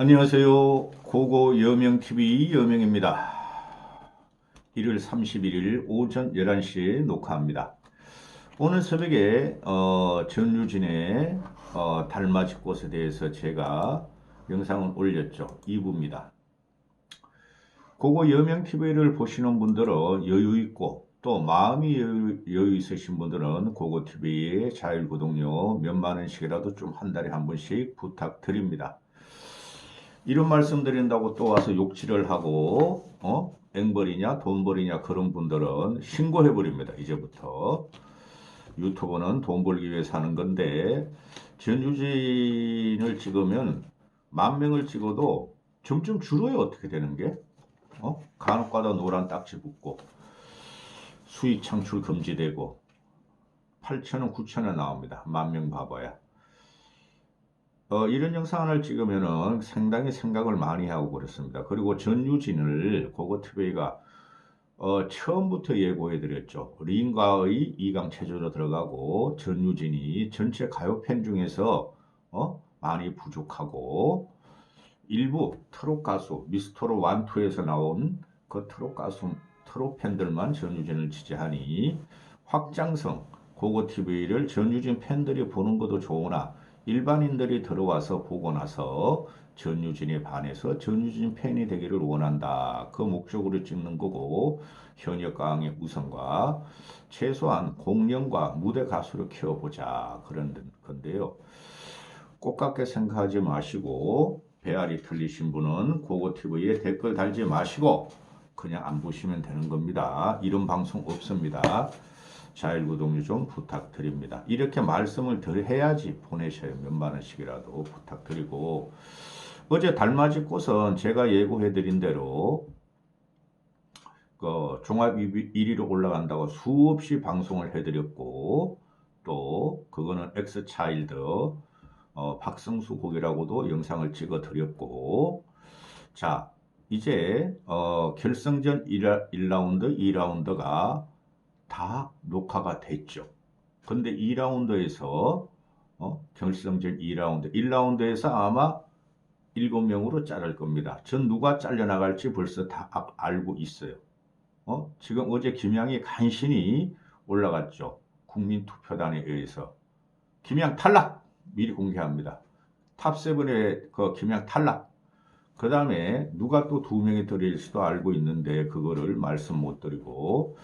안녕하세요. 고고 여명TV 여명입니다. 1월 31일 오전 11시에 녹화합니다. 오늘 새벽에 어, 전유진의 어, 달맞이 꽃에 대해서 제가 영상을 올렸죠. 2부입니다. 고고 여명TV를 보시는 분들은 여유 있고 또 마음이 여유, 여유 있으신 분들은 고고TV의 자율 구독료 몇만 원씩이라도 좀 한 달에 한 번씩 부탁드립니다. 이런 말씀 드린다고 또 와서 욕질을 하고 어? 앵벌이냐 돈벌이냐 그런 분들은 신고해 버립니다. 이제부터 유튜브는 돈 벌기 위해 사는 건데 전유진을 찍으면 만 명을 찍어도 점점 줄어요. 어떻게 되는 게? 어? 간혹가다 노란 딱지 붙고 수익 창출 금지되고 8천원 9천원 나옵니다. 만 명 봐봐야. 어, 이런 영상을 찍으면은 상당히 생각을 많이 하고 그렇습니다. 그리고 전유진을 고고TV가 어, 처음부터 예고해 드렸죠. 링가의 2강 체조로 들어가고 전유진이 전체 가요 팬 중에서 어, 많이 부족하고 일부 트롯 가수 미스터로 완투에서 나온 그 트롯 가수 트롯 팬들만 전유진을 지지하니 확장성 고고TV를 전유진 팬들이 보는 것도 좋으나 일반인들이 들어와서 보고 나서 전유진에 반해서 전유진 팬이 되기를 원한다. 그 목적으로 찍는 거고 현역 강의 우선과 최소한 공연과 무대 가수를 키워보자 그런 건데요. 꽃같게 생각하지 마시고 배알이 틀리신 분은 고고TV에 댓글 달지 마시고 그냥 안 보시면 되는 겁니다. 이런 방송 없습니다. 자율구독료 좀 부탁드립니다. 이렇게 말씀을 덜 해야지 보내셔요. 몇만 원씩이라도 부탁드리고 어제 달맞이 꽃은 제가 예고해드린 대로 그 종합 1위로 올라간다고 수없이 방송을 해드렸고 또 그거는 엑스차일드 어, 박성수 곡이라고도 영상을 찍어 드렸고 자 이제 어, 결승전 1라, 1라운드 2라운드가 다 녹화가 됐죠. 근데 2라운드에서 어, 결승전 2라운드, 1라운드에서 아마 7명으로 자를 겁니다. 전 누가 잘려나갈지 벌써 다 아- 알고 있어요. 어? 지금 어제 김양이 간신히 올라갔죠. 국민투표단에 의해서. 김양 탈락! 미리 공개합니다. 탑7에 그 김양 탈락. 그 다음에 누가 또 두 명이 들어일지도 알고 있는데 그거를 말씀 못 드리고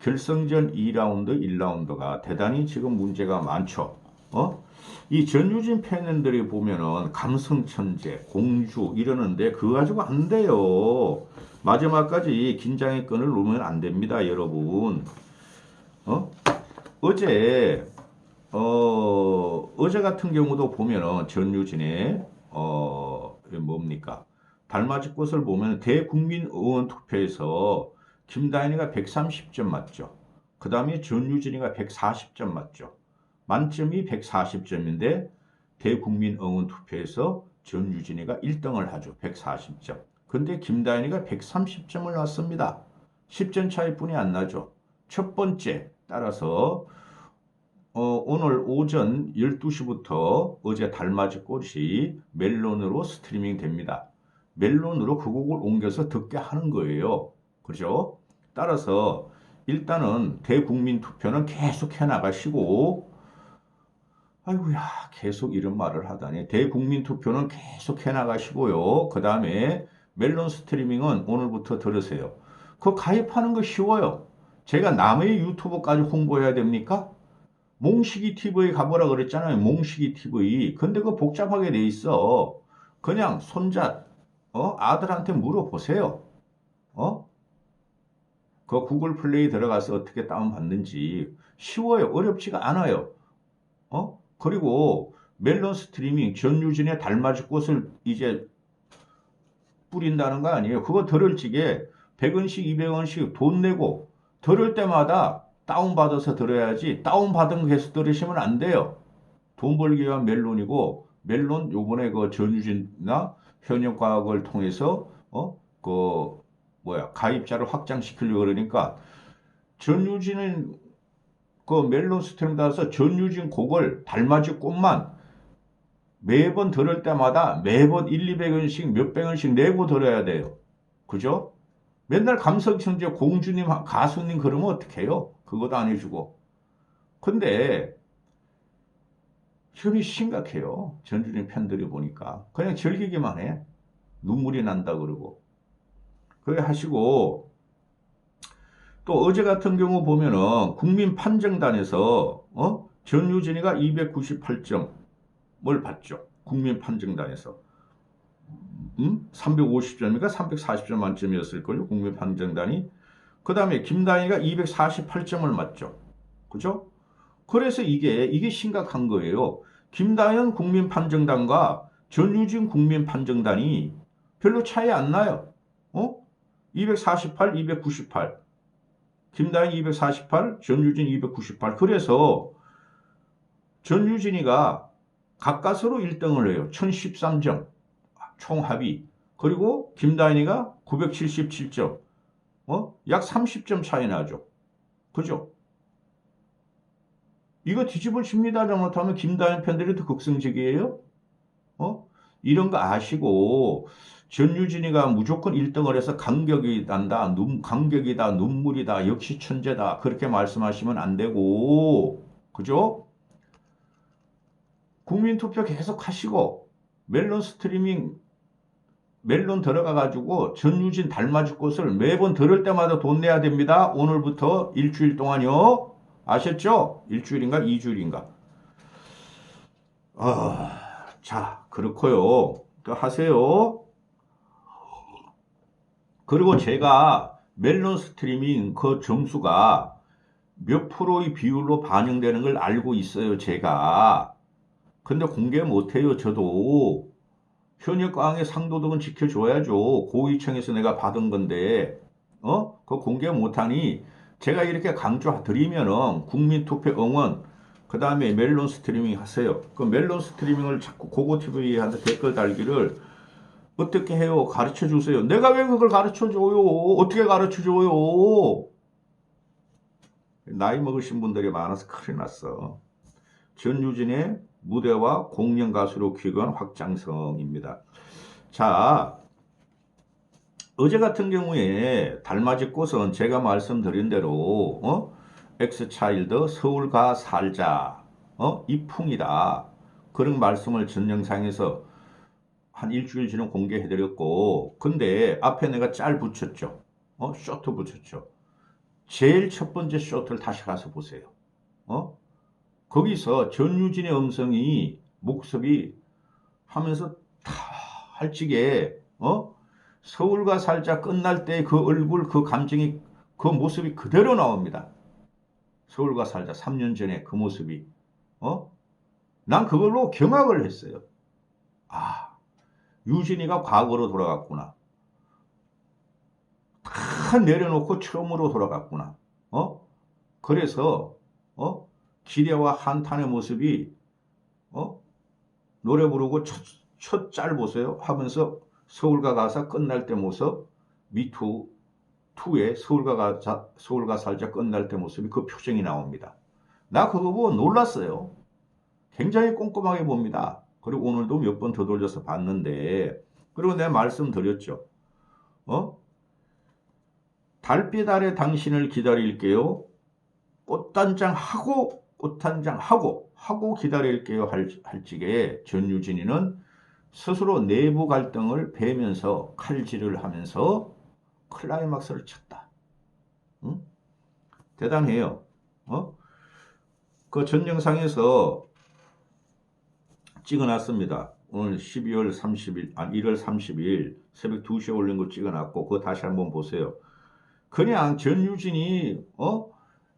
결승전 2라운드, 1라운드가 대단히 지금 문제가 많죠. 어? 이 전유진 팬들이 보면은 감성천재, 공주 이러는데 그거 가지고 안 돼요. 마지막까지 긴장의 끈을 놓으면 안 됩니다, 여러분. 어? 어제 어, 어제 같은 경우도 보면은 전유진의 어, 뭡니까? 달맞이 꽃을 보면 대국민 의원 투표에서 김다인이가 130점 맞죠. 그 다음에 전유진이가 140점 맞죠. 만점이 140점인데 대국민 의원 투표에서 전유진이가 1등을 하죠. 140점. 근데 김다인이가 130점을 났습니다. 10점 차이뿐이 안 나죠. 첫 번째 따라서 어, 오늘 오전 12시부터 어제 달맞이 꽃이 멜론으로 스트리밍 됩니다. 멜론으로 그 곡을 옮겨서 듣게 하는 거예요. 그죠? 따라서 일단은 대국민 투표는 계속 해 나가시고 아이고야 계속 이런 말을 하다니 대국민 투표는 계속 해 나가시고요. 그 다음에 멜론 스트리밍은 오늘부터 들으세요. 그 가입하는 거 쉬워요. 제가 남의 유튜브까지 홍보해야 됩니까? 몽식이 TV 가보라 그랬잖아요. 몽식이 TV. 근데 그거 복잡하게 돼 있어. 그냥 손자, 어? 아들한테 물어보세요. 어? 그 구글 플레이 들어가서 어떻게 다운받는지 쉬워요. 어렵지가 않아요. 어? 그리고 멜론 스트리밍 전유진의 달맞이 꽃을 이제 뿌린다는 거 아니에요. 그거 들을 적에 100원씩 200원씩 돈 내고 들을 때마다 다운받아서 들어야지 다운받은 거 계속 들으시면 안 돼요. 돈 벌기 위한 멜론이고 멜론 요번에 그 전유진이나 현역과학을 통해서 어 그 뭐야 가입자를 확장시키려고 그러니까 전유진은 그 멜론 스트림 따라서 전유진 곡을 달맞이 꽃만 매번 들을 때마다 매번 1, 200원씩 몇백 원씩 내고 들어야 돼요. 그죠? 맨날 감성천재 공주님, 가수님 그러면 어떡해요? 그것도 안 해주고. 근데 현이 심각해요. 전주님 팬들이 보니까. 그냥 즐기기만 해. 눈물이 난다 그러고. 그래 하시고 또 어제 같은 경우 보면은 국민 판정단에서 어? 전유진이가 298점을 받죠. 국민 판정단에서. 음? 350점인가 340점 만점이었을걸요. 국민 판정단이. 그 다음에 김다희가 248점을 맞죠. 그죠? 그래서 이게, 이게 심각한 거예요. 김다현 국민 판정단과 전유진 국민 판정단이 별로 차이 안 나요. 어? 248, 298. 김다현 248, 전유진 298. 그래서 전유진이가 가까스로 1등을 해요. 1013점. 총 합이. 그리고 김다현이가 977점. 어? 약 30점 차이 나죠. 그죠? 이거 뒤집어 집니다. 잘못하면 김다현 팬들이 더 극성적이에요. 어? 이런 거 아시고 전유진이가 무조건 1등을 해서 감격이 난다. 눈, 감격이다. 눈물이다. 역시 천재다. 그렇게 말씀하시면 안 되고 그죠? 국민투표 계속 하시고 멜론 스트리밍 멜론 들어가 가지고 전유진 닮아줄 것을 매번 들을 때마다 돈 내야 됩니다. 오늘부터 일주일 동안요. 아셨죠? 일주일인가 이주일인가? 아, 자, 그렇고요. 또 하세요. 그리고 제가 멜론 스트리밍 그 점수가 몇 프로의 비율로 반영되는 걸 알고 있어요, 제가. 근데 공개 못해요, 저도. 현역 강의 상도덕은 지켜줘야죠. 고위청에서 내가 받은 건데, 어? 그 공개 못하니 제가 이렇게 강조드리면은 국민투표 응원, 그 다음에 멜론 스트리밍 하세요. 그 멜론 스트리밍을 자꾸 고고TV한테 댓글 달기를 어떻게 해요? 가르쳐 주세요. 내가 왜 그걸 가르쳐 줘요? 어떻게 가르쳐 줘요? 나이 먹으신 분들이 많아서 큰일 났어. 전유진의 무대와 공연 가수로 귀한 확장성입니다. 자, 어제 같은 경우에 달맞이 꽃은 제가 말씀드린 대로 어? 엑스차일드 서울가 살자 어? 이풍이다 그런 말씀을 전 영상에서 한 일주일 전에 공개해드렸고 근데 앞에 내가 짤 붙였죠 어? 쇼트 붙였죠 제일 첫 번째 쇼트를 다시 가서 보세요 어? 거기서 전유진의 음성이 목소리 하면서 다 할지게 어? 서울과 살자 끝날 때 그 얼굴, 그 감정이, 그 모습이 그대로 나옵니다. 서울과 살자 3년 전에 그 모습이. 어? 난 그걸로 경악을 했어요. 아, 유진이가 과거로 돌아갔구나. 다 내려놓고 처음으로 돌아갔구나. 어? 그래서, 어? 기대와 한탄의 모습이, 어? 노래 부르고 첫, 첫 짤 보세요. 하면서 서울가 가사 끝날 때 모습 미투 2의 서울가 가사 서울가 살자 끝날 때 모습이 그 표정이 나옵니다. 나 그거 보고 놀랐어요. 굉장히 꼼꼼하게 봅니다. 그리고 오늘도 몇 번 더 돌려서 봤는데 그리고 내가 말씀드렸죠. 어? 달빛 아래 당신을 기다릴게요. 꽃단장 하고 꽃단장 하고 하고 기다릴게요 할, 할지게 전유진이는 스스로 내부 갈등을 베면서 칼질을 하면서 클라이막스를 쳤다. 응? 대단해요. 어? 그 전 영상에서 찍어놨습니다. 오늘 12월 30일, 아 1월 30일 새벽 2시에 올린 거 찍어놨고 그거 다시 한번 보세요. 그냥 전유진이 어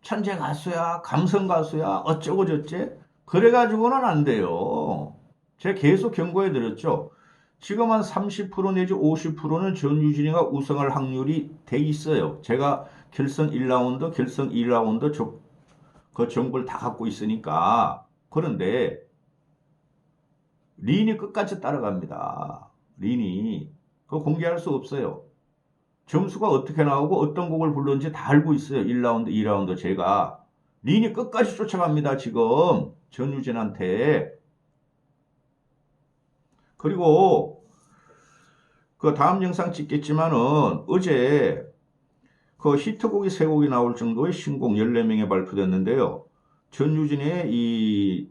천재 가수야, 감성 가수야, 어쩌고 저쩌 그래가지고는 안 돼요. 제가 계속 경고해 드렸죠. 지금 한 30% 내지 50%는 전유진이가 우승할 확률이 돼 있어요. 제가 결선 1라운드, 결선 2라운드 저, 그 정보를 다 갖고 있으니까. 그런데 린이 끝까지 따라갑니다. 린이. 그거 공개할 수 없어요. 점수가 어떻게 나오고 어떤 곡을 불렀는지 다 알고 있어요. 1라운드, 2라운드 제가. 린이 끝까지 쫓아갑니다. 지금 전유진한테. 그리고 그 다음 영상 찍겠지만은 어제 그 히트곡이 세 곡이 나올 정도의 신곡 14명에 발표됐는데요. 전유진의 이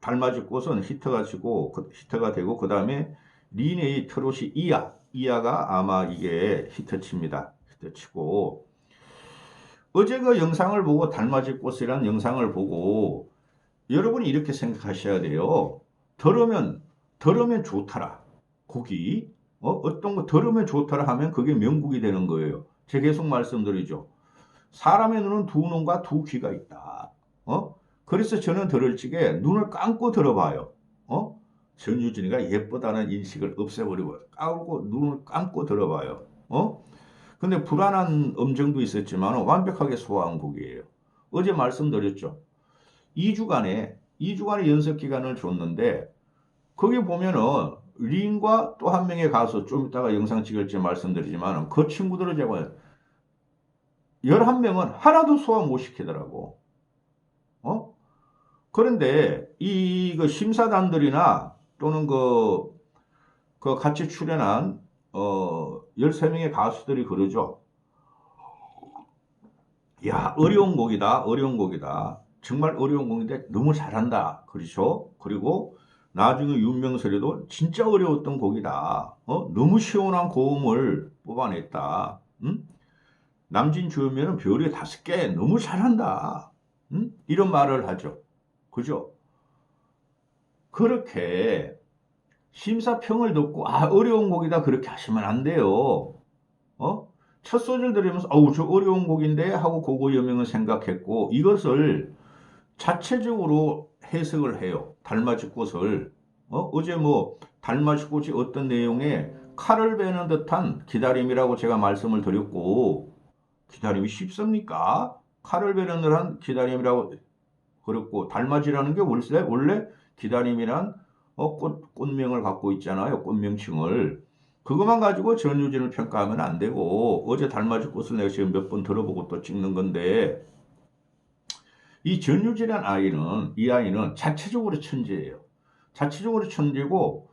달맞이 꽃은 히트가 지고 그- 히트가 되고 그 다음에 린의 트롯이 이야 이야가 아마 이게 히트칩니다. 히트치고 어제 그 영상을 보고 달맞이 꽃이라는 영상을 보고 여러분이 이렇게 생각하셔야 돼요. 들으면 들으면 좋더라. 곡이 어, 어떤 거 들으면 좋더라 하면 그게 명곡이 되는 거예요. 제가 계속 말씀드리죠. 사람의 눈은 두 눈과 두 귀가 있다. 어? 그래서 저는 들을 적에 눈을 감고 들어봐요. 어? 전유진이가 예쁘다는 인식을 없애버리고 까고 눈을 감고 들어봐요. 어? 근데 불안한 음정도 있었지만 완벽하게 소화한 곡이에요. 어제 말씀드렸죠. 2주간에 2주간의 연습 기간을 줬는데 거기 보면은 린과 또 한 명의 가수 좀 이따가 영상 찍을지 말씀드리지만 그 친구들을 제가 11명은 하나도 소화 못 시키더라고. 어? 그런데 이 그 심사단들이나 또는 그, 그 같이 출연한 어 13명의 가수들이 그러죠. 야, 어려운 곡이다. 어려운 곡이다. 정말 어려운 곡인데 너무 잘한다. 그렇죠? 그리고 나중에 윤명설이도 진짜 어려웠던 곡이다. 어? 너무 시원한 고음을 뽑아냈다. 응? 남진 주연면은 별이 다섯 개 너무 잘한다. 응? 이런 말을 하죠. 그죠? 그렇게 심사평을 듣고 아 어려운 곡이다 그렇게 하시면 안 돼요. 어? 첫 소절 들으면서 어우 저 어려운 곡인데 하고 고고 여명을 생각했고 이것을 자체적으로 해석을 해요. 달맞이 꽃을 어? 어제 뭐 달맞이 꽃이 어떤 내용에 칼을 베는 듯한 기다림이라고 제가 말씀을 드렸고 기다림이 쉽습니까? 칼을 베는 듯한 기다림이라고 그랬고 달맞이라는 게 원래 원래 기다림이란 어, 꽃, 꽃명을 갖고 있잖아요. 꽃명칭을. 그것만 가지고 전유진을 평가하면 안 되고 어제 달맞이 꽃을 내가 지금 몇 번 들어보고 또 찍는 건데 이 전유진이라는 아이는 이 아이는 자체적으로 천재예요. 자체적으로 천재고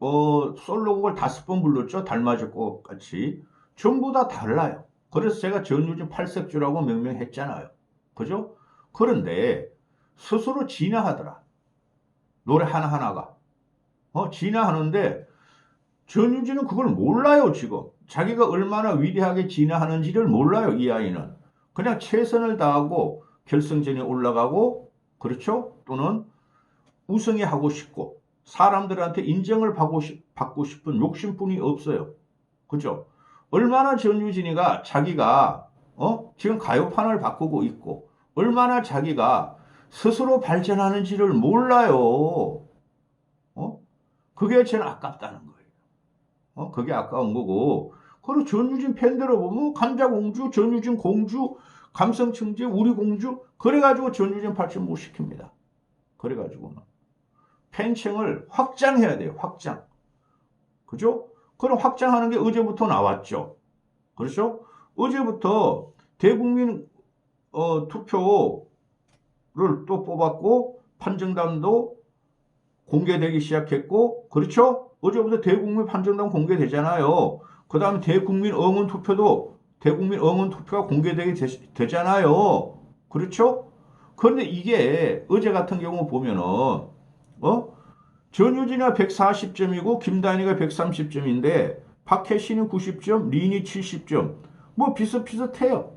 어, 솔로곡을 다섯 번 불렀죠. 달맞이 꽃 같이 전부 다 달라요. 그래서 제가 전유진 팔색주라고 명명했잖아요. 그죠? 그런데 스스로 진화하더라. 노래 하나하나가. 어, 진화하는데 전유진은 그걸 몰라요, 지금. 자기가 얼마나 위대하게 진화하는지를 몰라요, 이 아이는. 그냥 최선을 다하고 결승전에 올라가고, 그렇죠? 또는 우승이 하고 싶고, 사람들한테 인정을 받고, 싶은 욕심뿐이 없어요. 그죠? 얼마나 전유진이가 자기가, 어? 지금 가요판을 바꾸고 있고, 얼마나 자기가 스스로 발전하는지를 몰라요. 어? 그게 제일 아깝다는 거예요. 어? 그게 아까운 거고. 그리고 전유진 팬들을 보면 감자공주, 전유진 공주, 감성층제, 우리 공주 그래가지고 전유진 발전 못 시킵니다. 그래가지고는 팬층을 확장해야 돼요. 확장. 그죠? 그럼 확장하는 게 어제부터 나왔죠. 그렇죠? 어제부터 대국민 어, 투표 를 또 뽑았고 판정단도 공개되기 시작했고 그렇죠? 어제부터 대국민 판정단 공개되잖아요. 그 다음에 대국민 응원 투표도 대국민 응원 투표가 공개되게 되, 잖아요 그렇죠? 그런데 이게 어제 같은 경우 보면은 어? 전유진이가 140점이고 김다인이가 130점인데 박혜신이 90점, 린이 70점. 뭐 비슷비슷해요.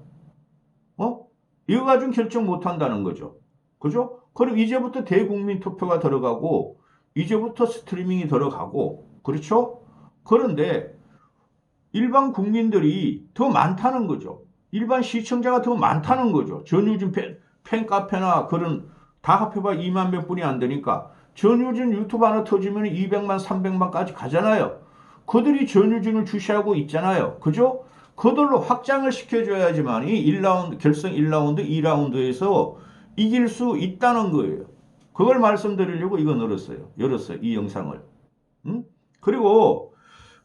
어? 이거 가지고 결정 못 한다는 거죠. 그죠? 그럼 이제부터 대국민 투표가 들어가고, 이제부터 스트리밍이 들어가고, 그렇죠? 그런데 일반 국민들이 더 많다는 거죠. 일반 시청자가 더 많다는 거죠. 전유진 팬, 팬카페나 그런 다 합해봐 2만 몇 분이 안 되니까 전유진 유튜브 하나 터지면 200만, 300만까지 가잖아요. 그들이 전유진을 주시하고 있잖아요. 그죠? 그들로 확장을 시켜줘야지만 이 1라운드, 결승 1라운드, 2라운드에서 이길 수 있다는 거예요. 그걸 말씀드리려고 이거 열었어요. 열었어요. 이 영상을. 응? 그리고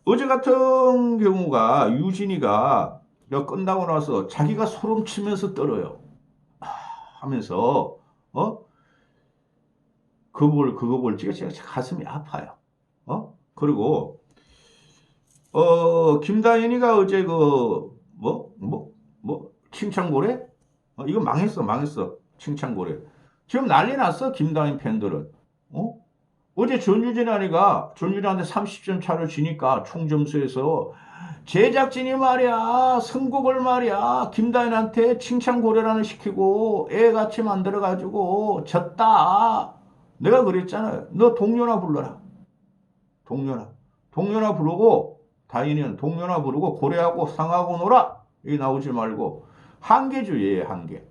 어제 같은 경우가 유진이가 끝나고 나서 자기가 소름 치면서 떨어요. 아, 하면서 어? 그거 볼, 그거 볼 적에 제가 가슴이 아파요. 어? 그리고, 어, 김다현이가 어제 그, 뭐, 뭐, 뭐, 칭찬고래? 어, 이거 망했어, 망했어. 칭찬고래. 지금 난리 났어, 김다현 팬들은. 어? 어제 전유진 아니가 전유진한테 30점 차를 지니까 총점수에서 제작진이 말이야 선곡을 말이야 김다현한테 칭찬고래라는 시키고 애같이 만들어가지고 졌다 내가 그랬잖아요 너 동료나 불러라 동료나 동료나 부르고 다인이는 동료나 부르고 고래하고 상하고 놀아 이 나오지 말고 한계주의에 한계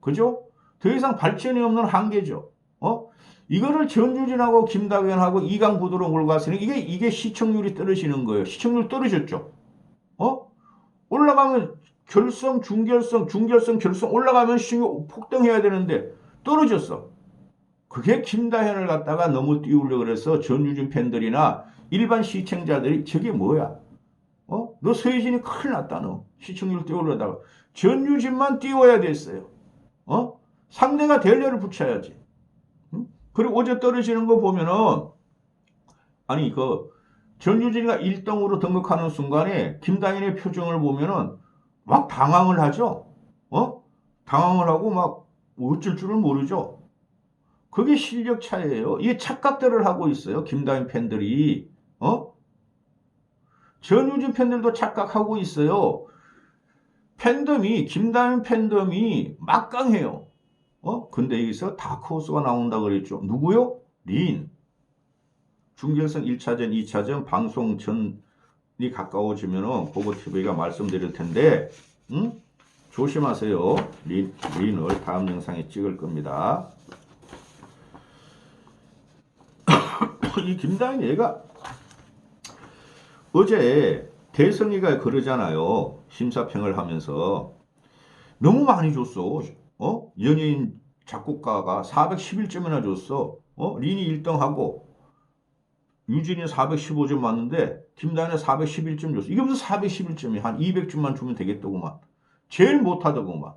그죠? 더 이상 발전이 없는 한계죠 어? 이거를 전유진하고 김다현하고 이강 구도로 몰고 갔으니 이게 이게 시청률이 떨어지는 거예요. 시청률 떨어졌죠. 어? 올라가면 결성, 중결성, 중결성, 결성 올라가면 시청률 폭등해야 되는데 떨어졌어. 그게 김다현을 갖다가 너무 띄우려 그래서 전유진 팬들이나 일반 시청자들이 저게 뭐야? 어? 너 서혜진이 큰일 났다 너. 시청률 띄우려다가 전유진만 띄워야 됐어요. 어? 상대가 델레를 붙여야지. 그리고 어제 떨어지는 거 보면은 아니 그 전유진이가 1등으로 등극하는 순간에 김다인의 표정을 보면은 막 당황을 하죠. 어? 당황을 하고 막 어쩔 줄을 모르죠. 그게 실력 차이예요. 이게 착각들을 하고 있어요. 김다인 팬들이. 어? 전유진 팬들도 착각하고 있어요. 팬덤이 김다인 팬덤이 막강해요. 어? 근데 여기서 다크호스가 나온다 그랬죠. 누구요? 린. 중결승 1차전, 2차전 방송 전이 가까워지면은 고고TV가 말씀드릴 텐데, 응? 조심하세요. 린, 린을 다음 영상에 찍을 겁니다. 이 김다인 얘가 어제 대성이가 그러잖아요. 심사평을 하면서 너무 많이 줬어. 어? 연예인 작곡가가 411점이나 줬어. 어? 린이 1등하고 유진이 415점 맞는데 김다현이 411점 줬어. 이게 무슨 411점이 한 200점만 주면 되겠더구만. 제일 못하더구만.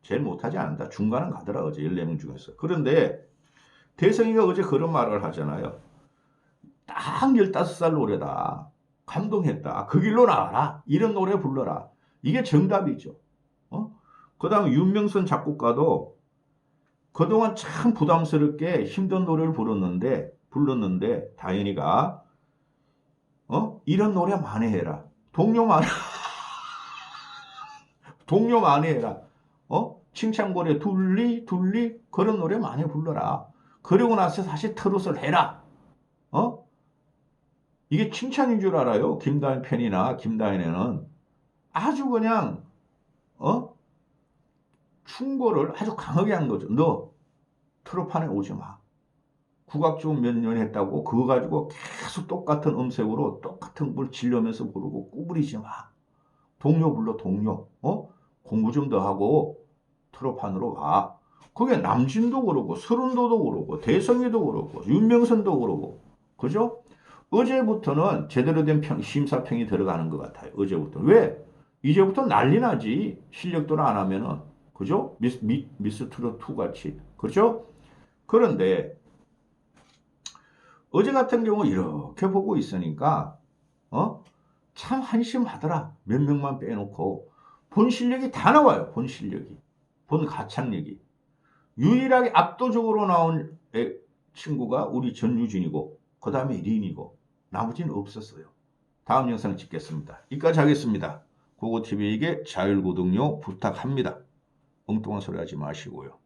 제일 못하지 않는다. 중간은 가더라 어제 14명 중에서. 그런데 대성이가 어제 그런 말을 하잖아요. 딱 15살 노래다. 감동했다. 그 길로 나와라. 이런 노래 불러라. 이게 정답이죠. 어? 그 다음 윤명선 작곡가도 그동안 참 부담스럽게 힘든 노래를 불렀는데 불렀는데 다현이가 어 이런 노래 많이 해라 동료 많이 동료 많이 해라 어 칭찬고래 둘리 둘리 그런 노래 많이 불러라 그리고 나서 다시 트롯을 해라 어 이게 칭찬인 줄 알아요 김다현 팬이나 김다현에는 아주 그냥 어 충고를 아주 강하게 한 거죠. 너 트로판에 오지 마. 국악중 몇년 했다고 그거 가지고 계속 똑같은 음색으로 똑같은 걸 질려면서 부르고 꾸부리지 마. 동료 불러 동료. 어? 공부 좀 더 하고 트로판으로 와. 그게 남진도 그러고 서른도도 그러고 대성이도 그러고 윤명선도 그러고 그죠? 어제부터는 제대로 된 평, 심사평이 들어가는 것 같아요. 어제부터. 왜? 이제부터 난리 나지. 실력도를 안 하면은. 그죠? 미스, 미, 미스 트롯 2 같이. 그렇죠? 그런데 어제 같은 경우 이렇게 보고 있으니까 어? 참 한심하더라. 몇 명만 빼놓고 본 실력이 다 나와요. 본 실력이. 본 가창력이. 유일하게 압도적으로 나온 애, 친구가 우리 전유진이고 그 다음에 린이고 나머지는 없었어요. 다음 영상 찍겠습니다. 이까지 하겠습니다. 고고TV에게 자율구독료 부탁합니다. 엉뚱한 소리 하지 마시고요.